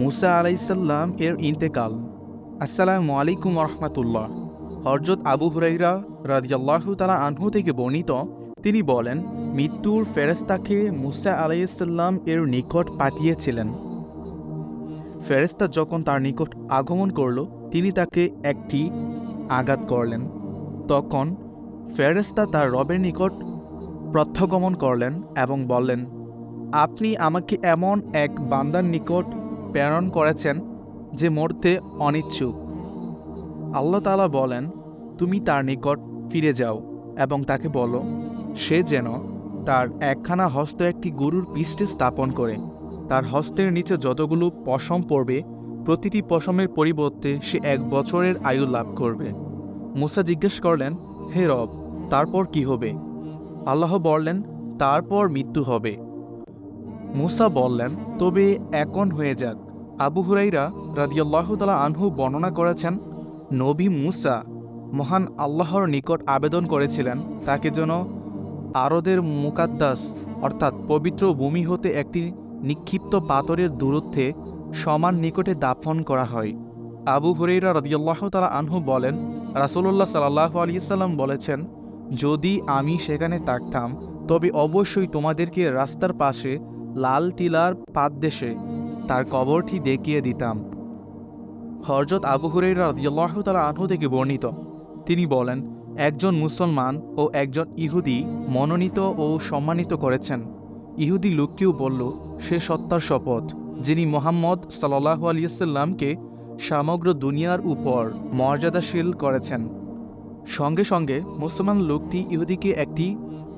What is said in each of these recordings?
মুসা আলাইসাল্লাম এর ইন্তেকাল। আসসালামু আলাইকুম রহমতুল্লাহ হরজত আবু হুরাইরা রাজিয়াল্লাহু তালা আনহু থেকে বর্ণিত, তিনি বলেন, মৃত্যুর ফেরেস্তাকে মুসা আলাইসাল্লাম এর নিকট পাঠিয়েছিলেন। ফেরেস্তা যখন তার নিকট আগমন করল, তিনি তাকে একটি আঘাত করলেন। তখন ফেরেস্তা তার রবের নিকট প্রত্যাগমন করলেন এবং বললেন, আপনি আমাকে এমন এক বান্দার নিকট প্রেরণ করেছেন যে মরতে অনিচ্ছুক। আল্লাহ তালা বলেন, তুমি তার নিকট ফিরে যাও এবং তাকে বলো, সে যেন তার একখানা হস্ত একটি গরুর পৃষ্ঠে স্থাপন করে। তার হস্তের নিচে যতগুলো পশম পড়বে, প্রতিটি পশমের পরিবর্তে সে এক বছরের আয়ু লাভ করবে। মুসা জিজ্ঞেস করলেন, হে রব, তারপর কি হবে? আল্লাহ বললেন, তারপর মৃত্যু হবে। মুসা বললেন, তবে এখন হয়ে যাক। আবু হুরাইরা রাদিয়াল্লাহ তালা আনহু বর্ণনা করেছেন, নবী মুসা মহান আল্লাহর নিকট আবেদন করেছিলেন, তাকে যেন আরদের মুকাদ্দাস অর্থাৎ পবিত্র ভূমি হতে একটি নিক্ষিপ্ত পাথরের দূরত্বে সমান নিকটে দাফন করা হয়। আবু হুরেইরা রদিয়াল্লাহ তালা আনহু বলেন রাসুল্লাহ সাল্লাহ আলিয়াল্লাম বলেছেন, যদি আমি সেখানে থাকতাম, তবে অবশ্যই তোমাদেরকে রাস্তার পাশে লাল টিলার পাদদেশে তার কবরটি দেখিয়ে দিতাম। হরজত আবু রদিয়াল্লাহ তালা আনহু থেকে বর্ণিত। তিনি বলেন, একজন মুসলমান ও একজন ইহুদি মনোনীত ও সম্মানিত করেছেন। ইহুদি লোককেও বলল, সে সত্তার শপথ, যিনি মোহাম্মদ সাল্লাহ আলিয়াল্লামকে সমগ্র দুনিয়ার উপর মর্যাদাশীল করেছেন। সঙ্গে সঙ্গে মুসলমান লোকটি ইহুদিকে একটি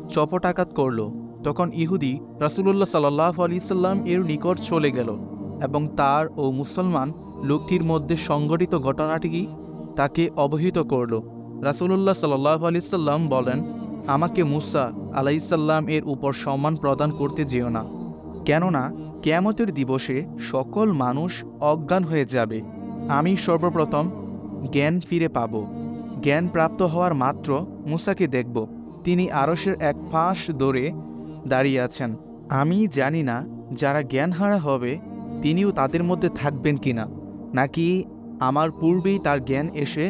চপটাঘাত করল। তখন ইহুদি রাসুলুল্লাহ সাল্লাহ আলিয়াল্লাম এর নিকট চলে গেল এবং তার ও মুসলমান লোকটির মধ্যে সংঘটিত ঘটনাটি তাকে অবহিত করল। রাসুলুল্লাহ সাল্লাহ আলিয়াল্লাম বলেন, আমাকে মুসা আলাইসাল্লাম এর উপর সম্মান প্রদান করতে যেও না। কেননা, কেয়ামতের দিবসে সকল মানুষ অজ্ঞান হয়ে যাবে। আমি সর্বপ্রথম জ্ঞান ফিরে পাব। জ্ঞান প্রাপ্ত হওয়ার মাত্র মুসাকে দেখব। তিনি আরসের এক ফাঁস দৌড়ে দাঁড়িয়ে আছেন। আমি জানি না যারা জ্ঞানহারা হবে, তিনিও তাদের মধ্যে থাকবেন কিনা নাকি আমার পূর্বেই তার জ্ঞান এসে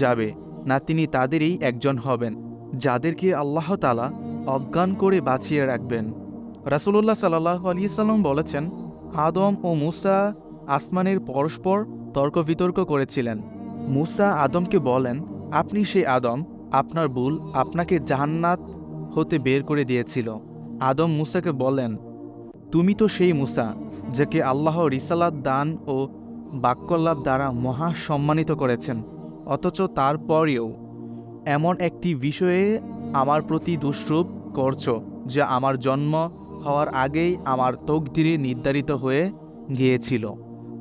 যাবে, না তিনি তাদেরই একজন হবেন, যাদেরকে আল্লাহ তালা অজ্ঞান করে বাঁচিয়ে রাখবেন। রাসুল্লাহ সাল্লাহ আলিয়াল্লাম বলেছেন, আদম ও মুসা আসমানের পরস্পর তর্ক বিতর্ক করেছিলেন। মুসা আদমকে বলেন, আপনি সে আদম, আপনার ভুল আপনাকে জাহান্নাত হতে বের করে দিয়েছিল। আদম মুসাকে বলেন, তুমি তো সেই মুসা, যাকে আল্লাহ রিসালাত দান ও বাক্যলাভ দ্বারা মহা সম্মানিত করেছেন। অথচ তারপরেও এমন একটি বিষয়ে আমার প্রতি দুষ্রূপ করছ, যা আমার জন্ম হওয়ার আগেই আমার তকদিরে নির্ধারিত হয়ে গিয়েছিল।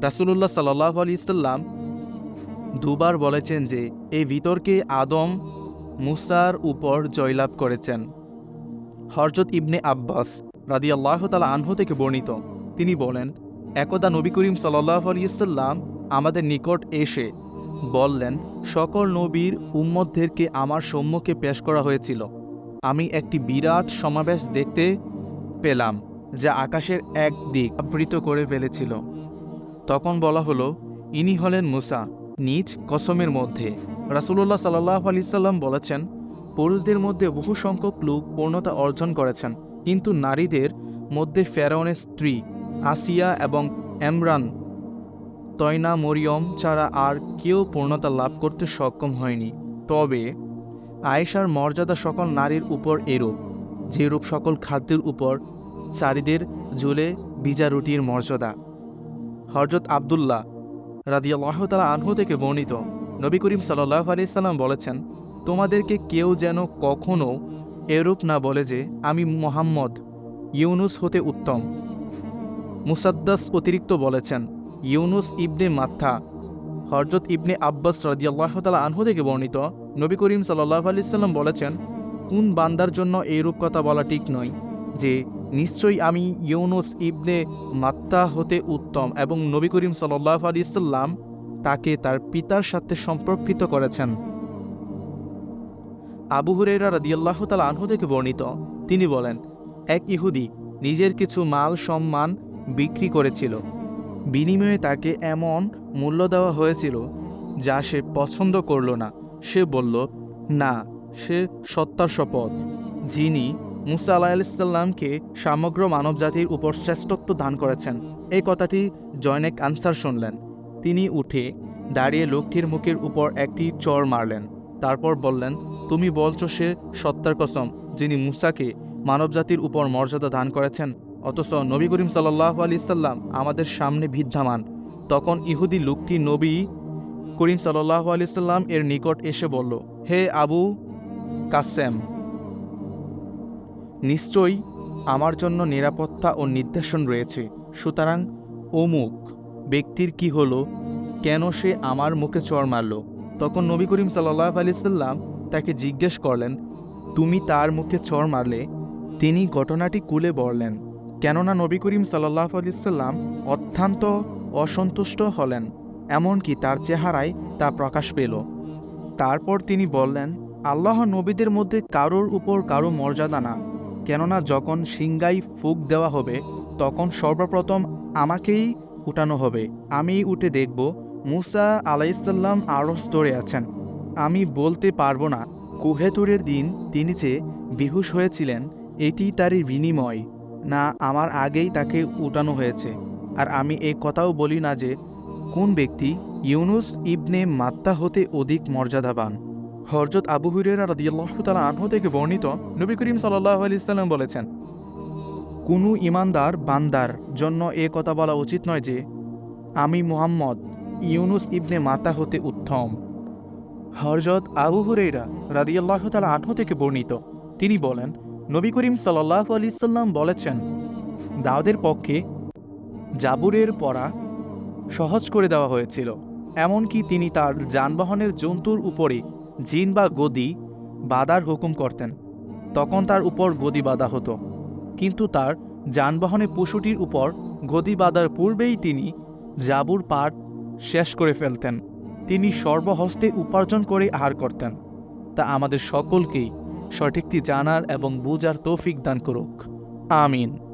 রাসুলুল্লাহ সাল্লাহ আলি ইসাল্লাম দুবার বলেছেন যে এই বিতর্কে আদম মুসার উপর জয়লাভ করেছেন। হরজত ইবনে আব্বাস রাদি আল্লাহ তালা আনহু থেকে বর্ণিত। তিনি বলেন, একদা নবী করিম সাল্লাহ আলিয়াল্লাম আমাদের নিকট এসে বললেন, সকল নবীর উম্মতদেরকে আমার সম্মুখে পেশ করা হয়েছিল। আমি একটি বিরাট সমাবেশ দেখতে পেলাম, যা আকাশের এক দিক আবৃত করে ফেলেছিল। তখন বলা হলো, ইনি হলেন মুসা, নিজ কসমের মধ্যে। রাসুল্লাহ সাল্লাহ আলি সাল্লাম বলেছেন পুরুষদের মধ্যে বহু সংখ্যক লোক পূর্ণতা অর্জন করেছেন, কিন্তু নারীদের মধ্যে ফেরাউনের স্ত্রী, আসিয়া এবং এমরান তয়না মরিয়ম ছাড়া আর কেউ পূর্ণতা লাভ করতে সক্ষম হয়নি। তবে আয়েশার মর্যাদা সকল নারীর উপর এরূপ, যেরূপ সকল খাদ্যের উপর চারিদের ঝুলে ভিজা রুটির মর্যাদা। হরজত আবদুল্লাহ রাদিয়াল্লাহ তালা আনহু থেকে বর্ণিত, নবী করিম সাল্লাহ আলিয়াল্লাম বলেছেন তোমাদেরকে কেউ যেন কখনও এরূপ না বলে যে আমি মোহাম্মদ, ইউনুস হতে উত্তম। মুসাদ্দাস অতিরিক্ত বলেছেন, ইউনুস ইবনে মাথা হরজত ইবনে আব্বাস রদিয়াল্লাহ তালা আনহু থেকে বর্ণিত। নবী করিম সাল্লাহ আলি সাল্লাম বলেছেন, কোন বান্দার জন্য এইরূপ কথা বলা ঠিক নয় যে নিশ্চয়ই আমি ইউনুস ইবনে মাত্তা হতে উত্তম এবং নবী করিম সাল্লাহ আলি সাল্লাম তাকে তার পিতার সাথে সম্পর্কিত করেছেন। আবু হুরেরা রাদিয়াল্লাহ আনহু থেকে বর্ণিত। তিনি বলেন, এক ইহুদি নিজের কিছু মাল সম্মান বিক্রি করেছিল। বিনিময়ে তাকে এমন মূল্য দেওয়া হয়েছিল যা সে পছন্দ করল না। সে বলল, না, সে সত্তার শপথ। যিনি মুসা আলাহিসাল্লামকে সমগ্র মানবজাতির উপর শ্রেষ্ঠত্ব দান করেছেন। এই কথাটি জয়নেক আনসার শুনলেন। তিনি উঠে দাঁড়িয়ে লোকটির মুখের উপর একটি চর মারলেন। তারপর বললেন তুমি বলছো সে সত্তার কসম, যিনি মুসাকে মানবজাতির উপর মর্যাদা দান করেছেন, অথচ নবী করিম সাল্লাহ আলি সাল্লাম আমাদের সামনে বিদ্যমান। তখন ইহুদি লোকটি নবী করিম সাল্লাহ আলি সাল্লাম এর নিকট এসে বলল, হে আবু কাসেম, নিশ্চয়ই আমার জন্য নিরাপত্তা ও নির্দেশন রয়েছে। সুতরাং অমুক ব্যক্তির কি হলো? কেন সে আমার মুখে চর মারল? তখন নবী করিম সাল্লাহ আলি সাল্লাম তাকে জিজ্ঞেস করলেন, তুমি তার মুখে চর মারলে? তিনি ঘটনাটি কুলে বললেন, কেননা নবী করিম সাল্লাহ আলিয়াল্লাম অত্যন্ত অসন্তুষ্ট হলেন, এমনকি তার চেহারায় তা প্রকাশ পেল। তারপর তিনি বললেন, আল্লাহ নবীদের মধ্যে কারোর উপর কারও মর্যাদা না, কেননা যখন সিংগাই ফুক দেওয়া হবে, তখন সর্বপ্রথম আমাকেই উঠানো হবে। আমি উঠে দেখব, মুসা আলাইসাল্লাম আরও স্তরে আছেন। আমি বলতে পারব না। কুহেতুরের দিন তিনি যে বিহুশ হয়েছিলেন, এটি তারই বিনিময়। না, আমার আগেই তাকে উঠানো হয়েছে। আর আমি এই কথাও বলি না যে, কোন ব্যক্তি ইউনুস ইবনে মাত্তা হতে অধিক মর্যাদাবান। হরজত আবু হুরেরা রাদিয়াল্লাহ তালা আনহু থেকে বর্ণিত নবী করিম সাল্লাহ আলিয়াল্লাম বলেছেন, কোনো ইমানদার বান্দার জন্য এ কথা বলা উচিত নয় যে, আমি মুহাম্মদ ইউনুস ইবনে মাতা হতে উত্তম। হরজত আবু হুরেরা রাদিয়াল্লাহ তালা আনহু থেকে বর্ণিত। তিনি বলেন, নবী করিম সাল্লাহ আলিয়াল্লাম বলেছেন, দাউদের পক্ষে জাবুরের পড়া সহজ করে দেওয়া হয়েছিল, এমনকি তিনি তার যানবাহনের জন্তুর উপরে জিন বা গদি বাদার হুকুম করতেন। তখন তার উপর গদি বাঁধা হতো। কিন্তু তার যানবাহনে পশুটির উপর গদি বাঁধার পূর্বেই তিনি জাবুর পাঠ শেষ করে ফেলতেন। তিনি সর্বহস্তে উপার্জন করে আহার করতেন। তা আমাদের সকলকেই সঠিকটি জানার এবং বুঝার তৌফিক দান করুক। আমিন।